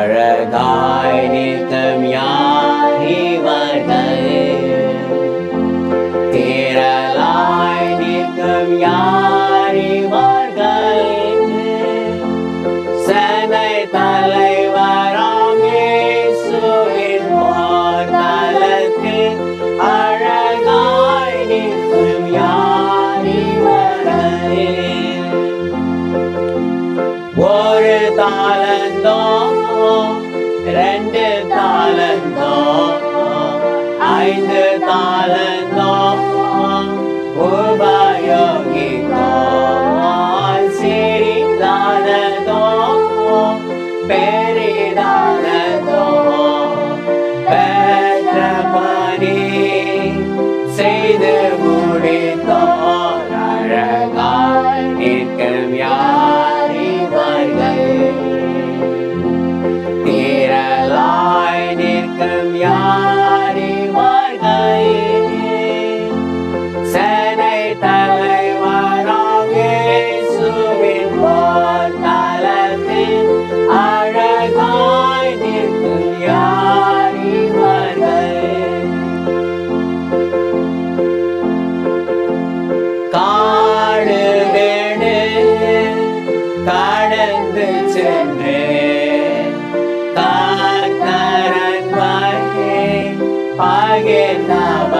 அழகாய் நித்தம் யாகி வர்கள் தேரலாய் நித்தம் யார் ஒரு தாளந்தோ ரெண்டு தாளந்தோ げなば